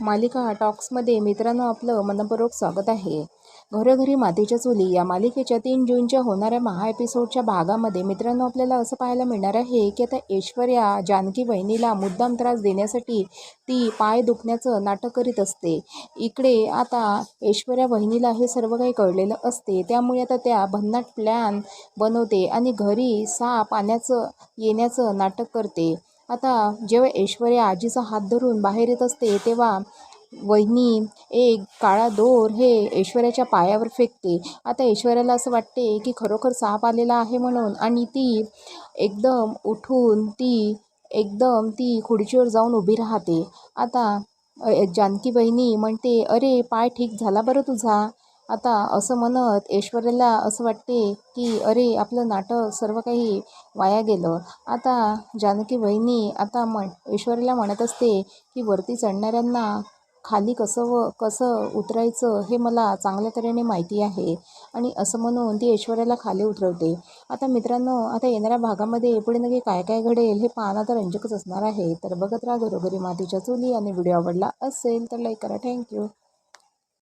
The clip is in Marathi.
मालिका टॉक्समध्ये मित्रांनो आपलं मनपूर्वक स्वागत आहे. घरोघरी मातीच्या चुली या मालिकेच्या तीन जूनच्या होणाऱ्या महा एपिसोडच्या भागामध्ये मित्रांनो आपल्याला असं पाहायला मिळणार आहे की आता ऐश्वर्या जानकी वहिनीला मुद्दाम त्रास देण्यासाठी ती पाय दुखण्याचं नाटक करीत असते. इकडे आता ऐश्वर्या वहिनीला हे सर्व काही कळलेलं असते. त्यामुळे आता त्या भन्नाट प्लॅन बनवते आणि घरी साप पाण्याचं येण्याचं नाटक करते. आता जेव्हा ऐश्वर्या आजीचा हात धरून बाहेर येत असते तेव्हा वहिनी एक काळा दोर हे ऐश्वर्याच्या पायावर फेकते. आता ऐश्वर्याला असं वाटते की खरोखर साप आलेला आहे म्हणून आणि ती एकदम उठून ती एकदम ती खुर्चीवर जाऊन उभी राहते. आता जानकी बहिणी म्हणते अरे पाय ठीक झाला बरं तुझा. आता असं म्हणत ऐश्वर्याला असं वाटते की अरे आपलं नाटक सर्व काही वाया गेलं. आता जानकी बहिणी आता म्हण ऐश्वर्याला म्हणत असते की वरती चढणाऱ्यांना खाली कसं व कसं उतरायचं हे मला चांगल्या तऱ्हेने माहिती आहे. आणि असं म्हणून ती ऐश्वर्याला खाली उतरवते. आता मित्रांनो आता येणाऱ्या भागामध्ये पुढे नक्की काय काय घडेल हे पाहणं तर रंजकच असणार आहे. तर बघत राहा घरोघरी मातीच्या चुली आणि व्हिडिओ आवडला असेल तर लाईक करा. थँक्यू